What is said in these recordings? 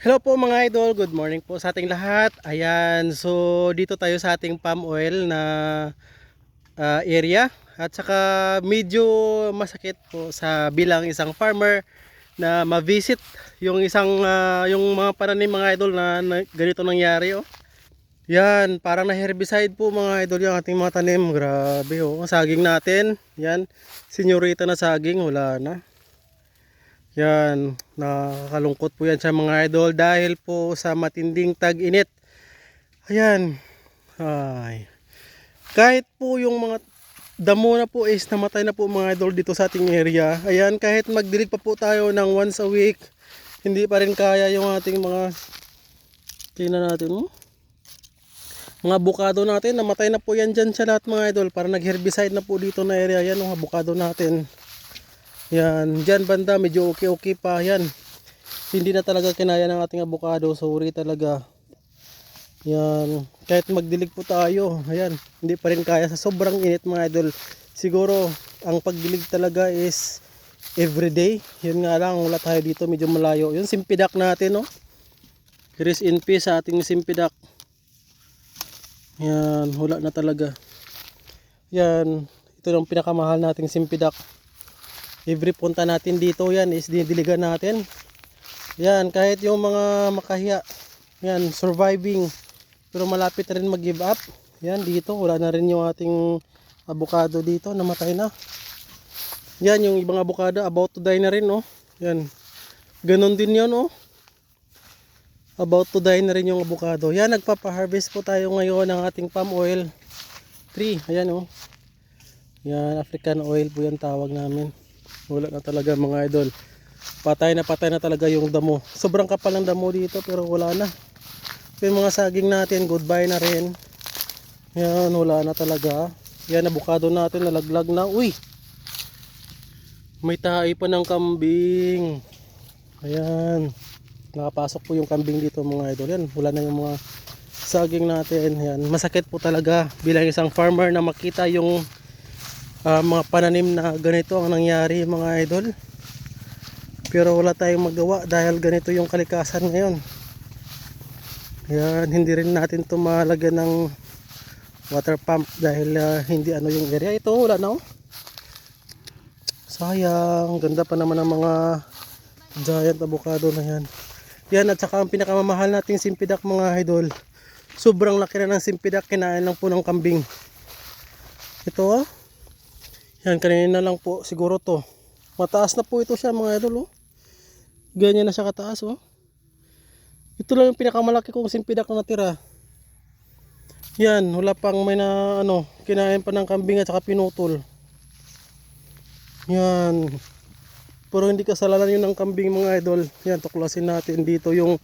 Hello po mga idol, good morning po sa ating lahat. Ayan, so dito tayo sa ating palm oil na ah, area at saka medyo masakit po sa bilang isang farmer na ma-visit yung isang ah, yung mga pananim mga idol na, na ganito nangyari oh. Yan, parang na herbicide po mga idol yung ating mga tanim. Grabe oh, saging natin. Yan, senyorita na saging, wala na. Yan, nakakalungkot po yan sa mga idol dahil po sa matinding tag-init. Ayan. Ay. Kahit po yung mga damo na po is namatay na po mga idol dito sa ating area. Ayan, kahit magdilig pa po tayo ng once a week, hindi pa rin kaya yung ating mga tingnan natin mo. Mga bukado natin, namatay na po yan dyan sa lahat mga idol. Para nag-herbicide na po dito na area. Yan, mga bukado natin. Yan, dyan banda, medyo okay-okay pa. Yan, hindi na talaga kinaya ng ating avocado. Sorry talaga. Yan, kahit magdilig po tayo. Ayan, hindi pa rin kaya sa sobrang init mga idol. Siguro, ang pagdilig talaga is everyday. Yun nga lang, wala tayo dito, medyo malayo. Yun, simpidak natin, no? Rest in peace sa ating simpidak. Yan, wala na talaga. Yan, ito yung pinakamahal nating simpidak. Every punta natin dito yan is dinidiligan natin. Yan, kahit yung mga makahiya, yan, surviving. Pero malapit rin mag-give up. Yan, dito, wala na rin yung ating avocado dito, namatay na. Yan, yung ibang avocado, about to die na rin, oh. Yan, ganon din yun, oh. About to die na rin yung avocado. Yan, nagpapa-harvest po tayo ngayon ng ating palm oil tree. Ayan, oh. Yan, African oil po yan tawag namin. Wala na talaga mga idol. Patay na patay na talaga yung damo. Sobrang kapal ng damo dito pero wala na. Yung mga saging natin, goodbye na rin. Yan, wala na talaga. Yan, abukado natin, nalaglag na. Uy! May tahi pa ng kambing. Ayan. Nakapasok po yung kambing dito mga idol. Yan, wala na yung mga saging natin. Yan, masakit po talaga bilang isang farmer na makita yung ah, mga pananim na ganito ang nangyari mga idol. Pero wala tayong magawa dahil ganito yung kalikasan ngayon. Yan, hindi rin natin ito malagyan ng water pump dahil ah, hindi ano yung area. Ito, wala na oh. Sayang, ganda pa naman ng mga giant avocado na yan. Yan, at saka ang pinakamamahal nating simpidak mga idol. Sobrang laki na ng simpidak, kinain lang po ng kambing. Ito oh. Yan, kanina lang po siguro to. Mataas na po ito siya mga idol oh. Ganyan na siya kataas oh. Ito lang yung pinakamalaki kong simpidak na natira. Yan, wala pang may na ano, kinain pa ng kambing at saka pinutol. Yan. Pero hindi kasalanan yun ng kambing mga idol. Yan, tuklasin natin dito yung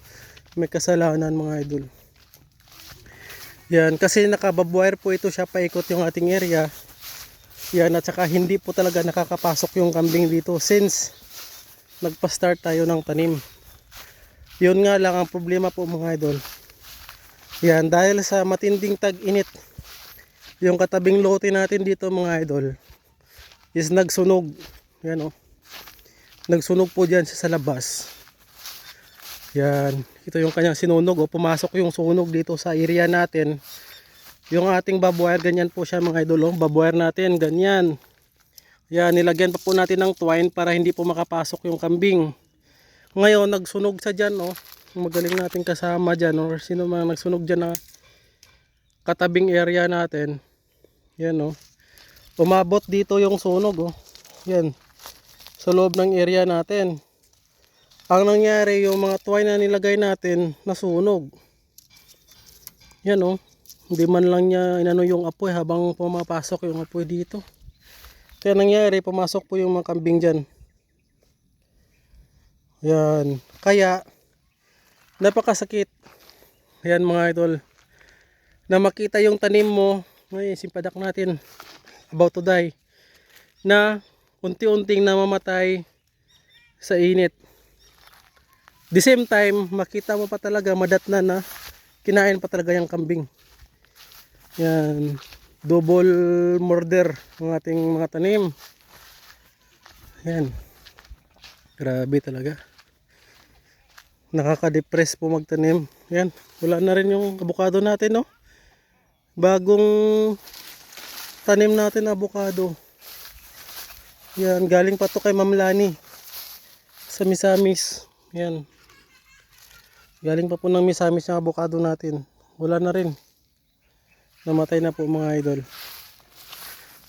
may kasalanan mga idol. Yan, kasi nakababwire po ito siya paikot yung ating area. Yan, at saka hindi po talaga nakakapasok yung kambing dito since nagpa-start tayo ng tanim. Yun nga lang ang problema po mga idol. Yan, dahil sa matinding tag-init, yung katabing lote natin dito mga idol is nagsunog. Yan o. Nagsunog po dyan sa labas. Yan. Ito yung kanyang sinunog o pumasok yung sunog dito sa area natin. Yung ating babuwire, ganyan po siya mga idol. Oh. Natin, ganyan. Yan, nilagyan pa po natin ng twine para hindi po makapasok yung kambing. Ngayon, nagsunog sa dyan, oh. Magaling natin kasama dyan, or sino man nagsunog dyan na katabing area natin. Yan, oh. Umabot dito yung sunog, oh. Yan. Sa loob ng area natin. Ang nangyari, yung mga twine na nilagay natin, nasunog. Yan, oh. Hindi man lang niya inano yung apoy habang pumapasok yung apoy dito. Kaya nangyari, pumasok po yung mga kambing dyan. Yan. Kaya, napakasakit. Yan mga idol. Na makita yung tanim mo, ay simpadak natin, about to die, na unti-unting namamatay sa init. The same time, makita mo pa talaga madatna na kinain pa talaga yung kambing. Yan. Double murder ng ating mga tanim. Yan. Grabe talaga. Nakaka-depress po magtanim. Yan, wala na rin yung avocado natin, no? Bagong tanim natin na avocado. Yan, galing pa to kay Ma'am Lani. Sa Misamis. Yan. Galing pa po ng Misamis yung avocado natin. Wala na rin. Namatay na po mga idol.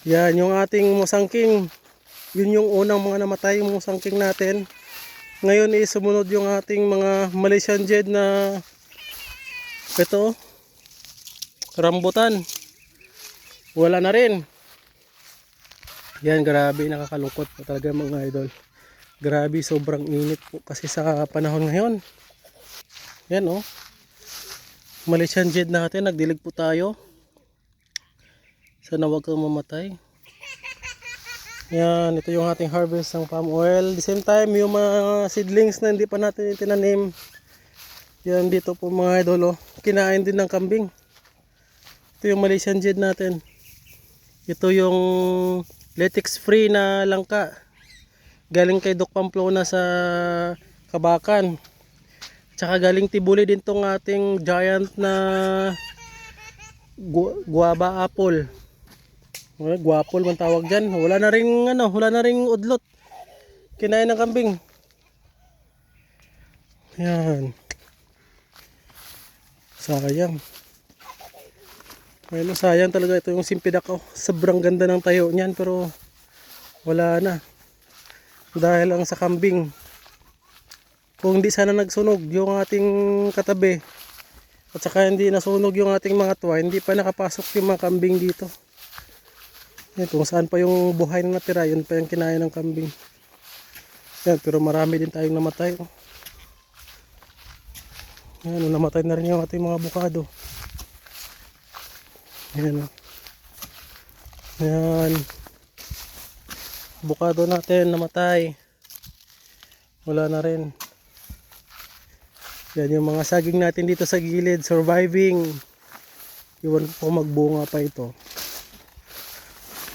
Yan, yung ating musangking. Yun yung unang mga namatay yung musangking natin. Ngayon is sumunod yung ating mga Malaysian Jed na ito rambutan. Wala na rin. Yan, grabe, nakakalungkot po talaga mga idol. Grabe, sobrang init po kasi sa panahon ngayon. Yan oh. Malaysian Jed natin, nagdilig po tayo. Sana wag kang mamatay. Yan, ito yung ating harvest ng palm oil. The same time, yung mga seedlings na hindi pa natin tinanim. Yan dito po mga idol, oh. kinain din ng kambing. Ito yung Malaysian Jed natin. Ito yung latex free na langka. Galing kay Doc Pamplona sa Kabakan. Tsaka galing Tibuli din tong ating giant na gu- guava apple. Wala, guapol man tawag dyan. Wala na ring ano, wala na ring udlot. Kinain ng kambing. Yan. Sayang. Ayun, sayang talaga ito yung simpidak ko. Sobrang ganda ng tayo niyan pero wala na. Dahil lang sa kambing. Kung hindi sana nagsunog yung ating katabi at saka hindi nasunog yung ating mga tuwa, hindi pa nakapasok yung mga kambing dito. Yan, kung saan pa yung buhay na natira, yun pa yung kinain ng kambing. Yan, pero marami din tayong namatay. Oh. Yan, oh, namatay na rin yung ating mga bukado. Yan. oh. Yan. Bukado natin namatay. Wala na rin. Yan yung mga saging natin dito sa gilid, surviving. Iwan ko magbunga pa ito.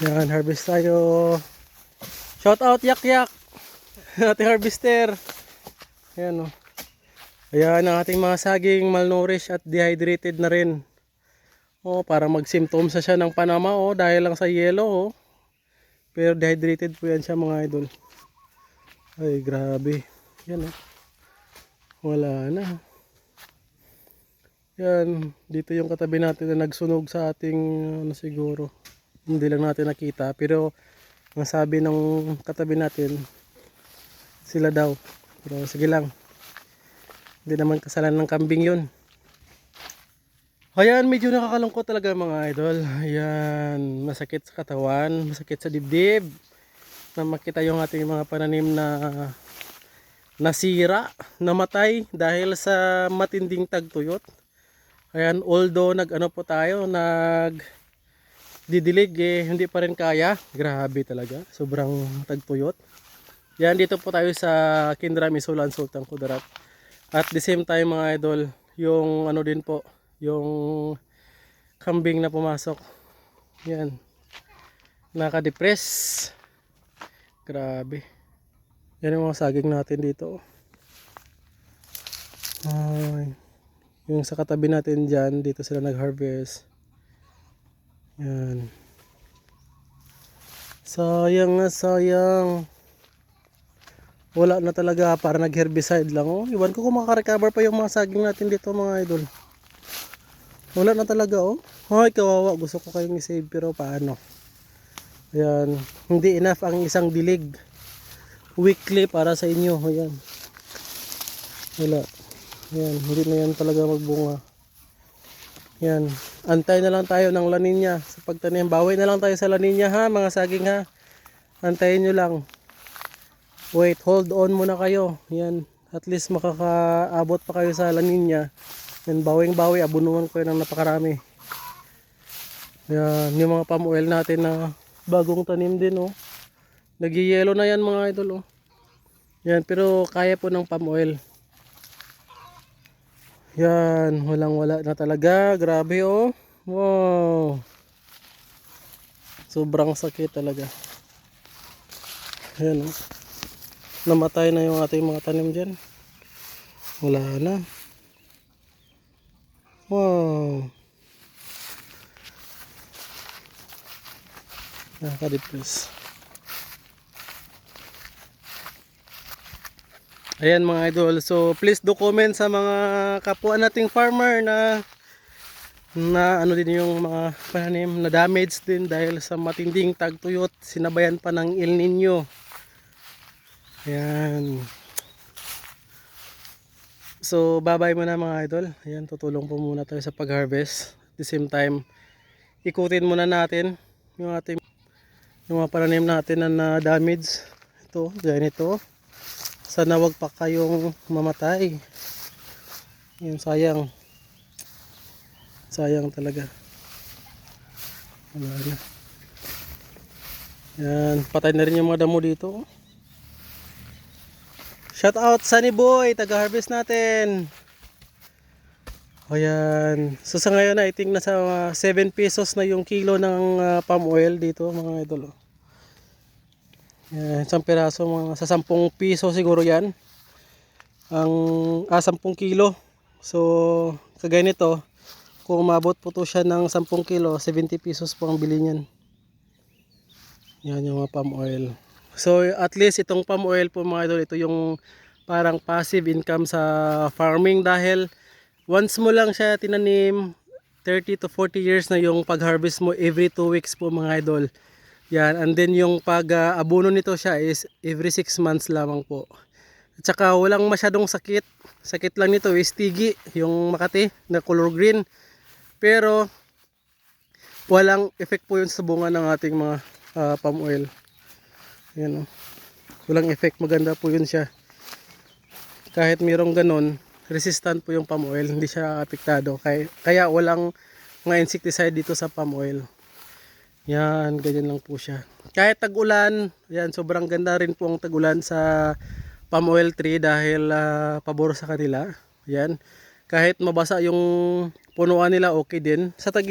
Yan, harvest tayo. Shout out yak yak. ating harvester. Yan o. Ayan ang ating mga saging malnourished at dehydrated na rin. Oh, para mag-symptoms na siya ng Panama oh, dahil lang sa yellow oh. Pero dehydrated po yan siya mga idol. Ay, grabe. Yan oh. Wala na. Yan, dito yung katabi natin na nagsunog sa ating ano siguro. Hindi lang natin nakita pero ang sabi ng katabi natin sila daw. Pero sige lang. Hindi naman kasalanan ng kambing yun. Ayan, medyo nakakalungkot talaga mga idol. Ayan, masakit sa katawan, masakit sa dibdib. Na makita yung ating mga pananim na nasira, namatay dahil sa matinding tagtuyot. Ayan, although nag-ano po tayo, nag didilig eh, hindi pa rin kaya. Grabe talaga, sobrang tagtuyot. Yan, dito po tayo sa Kindra Misulan Sultan Kudarat. At the same time mga idol, yung ano din po, yung kambing na pumasok. Yan. Naka-depress. Grabe. Yan yung mga saging natin dito. Ay. Yung sa katabi natin dyan, dito sila nag-harvest. Yan. Sayang nga, sayang. Wala na talaga para nag-herbicide lang. Oh, iwan ko kung makarecover pa yung mga saging natin dito mga idol. Wala na talaga oh. Hoy, kawawa. Gusto ko kayong i-save pero paano? Ayan. Hindi enough ang isang dilig. Weekly para sa inyo. Ayan. Wala. Ayan. Hindi na yan talaga magbunga. Yan. Antay na lang tayo ng La Nina sa pagtanim. Bawi na lang tayo sa La Nina ha, mga saging ha. Antayin nyo lang. Wait, hold on muna kayo. Yan. At least makakaabot pa kayo sa La Nina. Yan, bawing bawi. Abunuan ko yun ng napakarami. Yan. Yung mga palm oil natin na bagong tanim din oh. Nagyayelo na yan mga idol oh. Yan, pero kaya po ng palm oil. Yan, walang wala na talaga. Grabe oh. Wow. Sobrang sakit talaga. Yan oh. Namatay na yung ating mga tanim dyan. Wala na. Wow. Nakaka-depress. Ayan mga idol. So please do comment sa mga kapwa nating farmer na na ano din yung mga pananim na damage din dahil sa matinding tagtuyot sinabayan pa ng El Nino. Ayan. So bye-bye muna mga idol. Ayan tutulong po muna tayo sa pag-harvest. At the same time ikutin muna natin yung ating yung mga pananim natin na na-damage. Ito, ganito. Sana wag pa kayong mamatay. Yun, sayang. Sayang talaga. Wala na. Yan, patay na rin yung mga damo dito. Shout out Sunny Boy, taga-harvest natin. O yan. So sa ngayon I think nasa uh, 7 pesos na yung kilo ng uh, palm oil dito mga idol. oh. Yan, isang piraso mga sa 10 piso siguro yan. Ang ah, 10 kilo. So kagaya nito, kung umabot po to siya ng 10 kilo, 70 pesos po ang bili niyan. Yan yung mga palm oil. So at least itong palm oil po mga idol, ito yung parang passive income sa farming dahil once mo lang siya tinanim 30 to 40 years na yung pag-harvest mo every 2 weeks po mga idol. Yan, and then yung pag-abono nito siya is every 6 months lamang po. At saka walang masyadong sakit. Sakit lang nito is tigi, yung Makati na color green. Pero walang effect po yun sa bunga ng ating mga ah, palm oil. Yan oh. Walang effect, maganda po yun siya. Kahit mayroong ganun, resistant po yung palm oil, hindi siya apektado. Kaya, kaya walang mga insecticide dito sa palm oil. Yan, ganyan lang po siya. Kahit tag-ulan, yan, sobrang ganda rin po ang tag-ulan sa palm oil tree dahil ah, pabor sa kanila. Yan. Kahit mabasa yung punuan nila, okay din. Sa tag